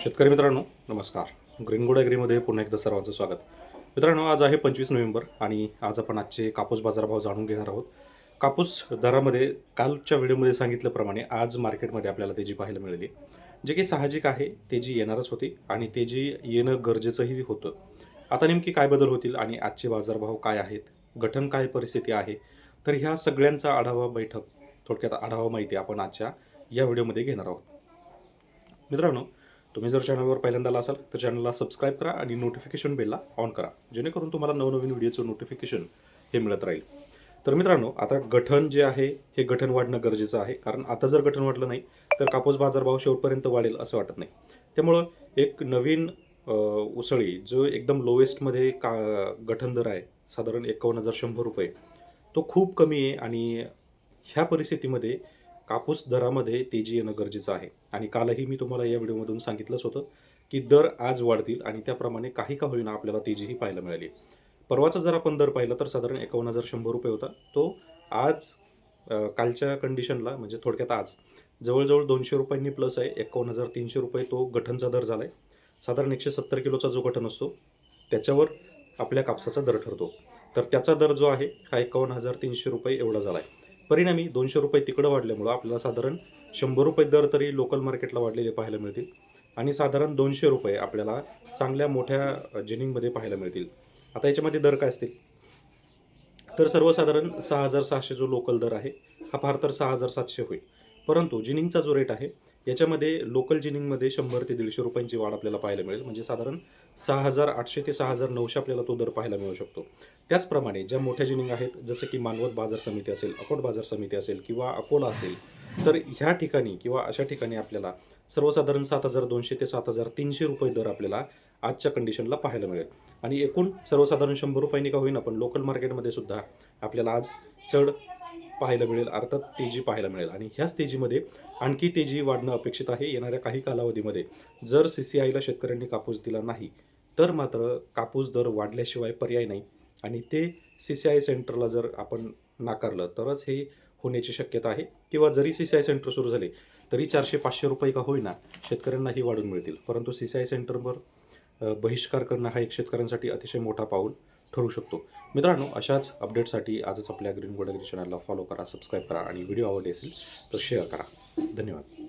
शेतकरी मित्रांनो नमस्कार. ग्रीनगुड ॲग्रीमध्ये पुन्हा एकदा सर्वांचं स्वागत. मित्रांनो आज आहे पंचवीस नोव्हेंबर आणि आज आपण आजचे कापूस बाजारभाव जाणून घेणार आहोत. कापूस दरामध्ये कालच्या व्हिडिओमध्ये सांगितल्याप्रमाणे आज मार्केटमध्ये आपल्याला तेजी पाहायला मिळाली. जे की साहजिक आहे तेजी येणारच होती आणि तेजी येणं गरजेचंही होतं. आता नेमकी काय बदल होतील आणि आजचे बाजारभाव काय आहेत गठन काय परिस्थिती आहे तर ह्या सगळ्यांचा आढावा बैठक थोडक्यात आढावा माहिती आपण आजच्या या व्हिडिओमध्ये घेणार आहोत. मित्रांनो तुम्ही जर चॅनलवर पहिल्यांदा असाल तर चॅनलला सबस्क्राईब करा आणि नोटिफिकेशन बेलला ऑन करा जेणेकरून तुम्हाला नवनवीन व्हिडिओचं नोटिफिकेशन हे मिळत राहील. तर मित्रांनो आता गठन जे आहे हे गठन वाढणं गरजेचं आहे. कारण आता जर गठन वाढलं नाही तर कापूस बाजारभाव शेवटपर्यंत वाढेल असं वाटत नाही. त्यामुळं एक नवीन उसळी जो एकदम लोएस्टमध्ये का गठन दर आहे साधारण एकावन्न हजार शंभर रुपये तो खूप कमी आहे आणि ह्या परिस्थितीमध्ये कापूस दरामध्ये तेजी येणं गरजेचं आहे. आणि कालही मी तुम्हाला या व्हिडिओमधून सांगितलंच होतं की दर आज वाढतील आणि त्याप्रमाणे काही का होईना आपल्याला तेजीही पाहायला मिळाली. परवाचा जर आपण दर पाहिला तर साधारण एकावन्न हजार शंभर रुपये होता. तो आज कालच्या कंडिशनला म्हणजे थोडक्यात आज जवळजवळ दोनशे रुपयांनी प्लस आहे. एकावन्न हजार तीनशे रुपये तो गठनचा दर झाला आहे साधारण एकशे सत्तर किलोचा जो गठन असतो त्याच्यावर आपल्या कापसाचा दर ठरतो. तर त्याचा दर जो आहे हा एकावन्न हजार तीनशे रुपये एवढा झाला आहे परिणामी दोनशे रुपये तिकडं वाढल्यामुळं आपल्याला साधारण शंभर रुपये दर तरी लोकल मार्केटला वाढलेले पाहायला मिळतील. आणि साधारण दोनशे रुपये आपल्याला चांगल्या मोठ्या जिनिंगमध्ये पाहायला मिळतील. आता याच्यामध्ये दर काय असतील? तर सर्वसाधारण सहा हजार सहाशे जो लोकल दर आहे हा फार तर सहा हजार सातशे होईल. परंतु जिनिंगचा जो रेट आहे याच्यामध्ये लोकल जिनिंगमध्ये शंभर ते दीडशे रुपयांची वाढ आपल्याला पाहायला मिळेल. म्हणजे साधारण सहा हजार आठशे ते सहा हजार नऊशे आपल्याला तो दर पाहायला मिळू शकतो. त्याचप्रमाणे ज्या मोठ्या जिनिंग आहेत जसं की मानवत बाजार समिती असेल अकोट बाजार समिती असेल किंवा अकोला असेल तर ह्या ठिकाणी किंवा अशा ठिकाणी आपल्याला सर्वसाधारण सात हजार दोनशे ते सात हजार तीनशे रुपये दर आपल्याला आजच्या कंडिशनला पाहायला मिळेल. आणि एकूण सर्वसाधारण शंभर रुपयांनी का होईना पण लोकल मार्केटमध्ये सुद्धा आपल्याला आज चढ पाहायला मिळेल अर्थात तेजी पाहायला मिळेल. आणि ह्याच तेजीमध्ये आणखी तेजी वाढणं अपेक्षित आहे येणाऱ्या काही कालावधीमध्ये. जर सी सी आयला शेतकऱ्यांनी कापूस दिला नाही तर मात्र कापूस दर वाढल्याशिवाय पर्याय नाही. आणि ते सी सी आय सेंटरला जर आपण नाकारलं तरच हे होण्याची शक्यता आहे. किंवा जरी सी सी आय सेंटर सुरू झाले तरी चारशे पाचशे रुपये का होईना शेतकऱ्यांनाही वाढून मिळतील. परंतु सी सी आय सेंटरवर बहिष्कार करणं हा एक शेतकऱ्यांसाठी अतिशय मोठा पाऊल. ठरू शकतो. मित्रांनो अशाच अपडेटसाठी आजच आपल्या ग्रीन गोड चॅनलला फॉलो करा सबस्क्राईब करा आणि व्हिडिओ आवडले असेल तर शेअर करा. धन्यवाद.